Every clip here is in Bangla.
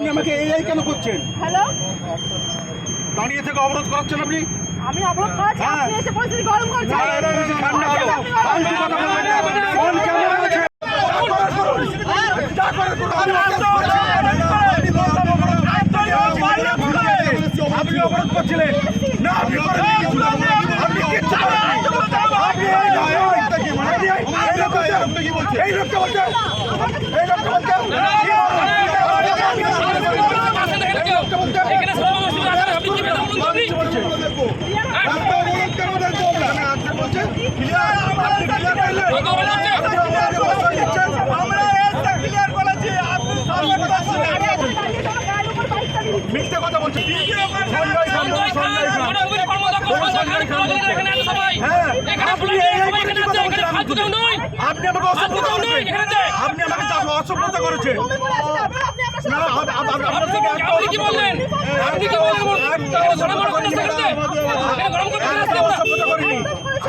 আপনি আমাকে এই কেন করছেন হ্যালো দাঁড়িয়ে থেকে অবরোধ করাচ্ছেন আপনি আমি অবরোধ করেছি হ্যাঁ। আপনি এসে পরিস্থিতি গরম করছেন না, এটা বেশি ঠান্ডা হলো। ফালতু কথা বলবেন না। ফোন ক্যামেরা আছে। যা করে করুন। আপনি অবরোধ করছিলেন না আপনি আপনি কিচ্ছু এই লোকটা বলছে। এই লোকটা বলছে। এই লোকটা বলছে। এখানে সব মানুষ আছে আপনি কি বেতন বলুন আপনি রাস্তা অবরোধ কেন দেন তোমরা? আমি আজকে বলছি, clear, আপনি clear করলেন। কত বড় হচ্ছে? আপনি আমাকে প্রশ্রয় দিচ্ছেন। আমরা একটা clear বলেছি, আপনি সরকার করছেন। মিথ্যে কথা বলছেন। সঞ্জয় খান, সঞ্জয় খান সঞ্জয় খান। বড় কর্মদক্ষ সঞ্জয় খান কর্মদক্ষ এখানে আছে সবাই হ্যাঁ, এখানে আপনি পুলিশ এই এই সবাই এখানে কথা আছে বলছেন এখানে ফালতু কেউ নয় আপনি আমাকে অসভ্যতা আপনি আমাকে অসভ্যতা করেছেন। আপনি কি বললেন? আপনি কি বললেন?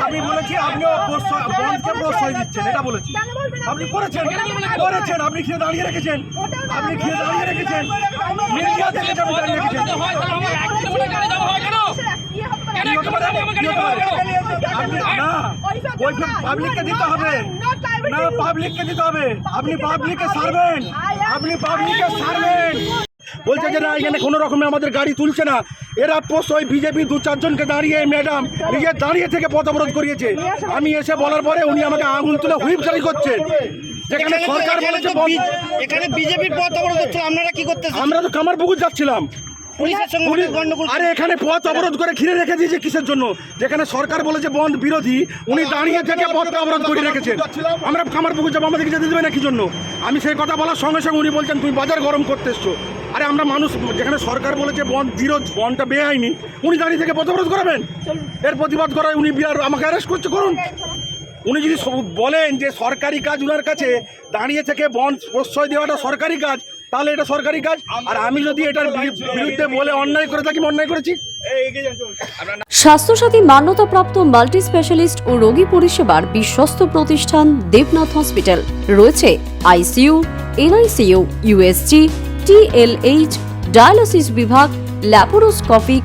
আমি বলেছি আপনিও প্রশ্রয়- বন্ধকে প্রশ্রয় দিচ্ছেন এটা বলেছি। আপনি করেছেন করেছেন আপনি খেয়ে দাঁড়িয়ে রেখেছেন। আপনি খেয়ে দাঁড়িয়ে রেখেছেন। মিডিয়া থেকে আপনি দাঁড়িয়ে রেখেছেন। পাবলিককে দিতে হবে। না পাবলিককে দিতে হবে। আপনি পাবলিককে সারবেন। আপনি পাবলিককে সারবেন। বলছে যে না এখানে কোনো রকমে আমাদের গাড়ি তুলছে না। এরা পোস্ট ওই বিজেপি দু চারজনকে দাঁড়িয়ে ম্যাডাম নিজে দাঁড়িয়ে থেকে পথ অবরোধ করিয়েছে। আমি এসে বলার পরে উনি আমাকে আঙুল তুলে হুইপ জারি করছেন যেখানে সরকার বলেছে এখানে বিজেপির পথ অবরোধ হচ্ছে আপনারা কি করতেছেন? আমরা তো কামারপুকুর যাচ্ছিলাম। পুলিশের সঙ্গে পুলিশ গন্ডগোল আরে এখানে পথ অবরোধ করে ঘিরে রেখে দিয়েছে কিসের জন্য? যেখানে সরকার বলেছে বন্ধ বিরোধী উনি দাঁড়িয়ে থেকে পথটা অবরোধ করে রেখেছেন। আমরা খামার পুকুর যাব আমাদেরকে যেতে দেবে না কি জন্য? আমি সেই কথা বলার সঙ্গে সঙ্গে উনি বলছেন তুমি বাজার গরম করতে এসছো। আরে আমরা মানুষ যেখানে সরকার বলেছে বন বিরোধ বন্ধটা বেআইনি উনি দাঁড়িয়ে থেকে পথ অবরোধ করাবেন? এর প্রতিবাদ করায় উনি বিরাট আমাকে অ্যারেস্ট করছে করুন। উনি যদি বলেন যে সরকারি কাজ উনার কাছে দাঁড়িয়ে থেকে বন্ধ প্রশ্রয় দেওয়াটা সরকারি কাজ তাহলে এটা সরকারি কাজ। আর আমি যদি এটার বিরুদ্ধে বলে অন্যায় করে থাকি অন্যায় করেছি। স্বাস্থ্যসাথী মান্যতাপ্রাপ্ত মাল্টি স্পেশালিস্ট ও রোগী পরিষেবার বিশ্বস্ত প্রতিষ্ঠান দেবনাথ হসপিটাল। রয়েছে ICU, NICU, USG, TLH, dialysis বিভাগ, ল্যাপারোস্কোপিক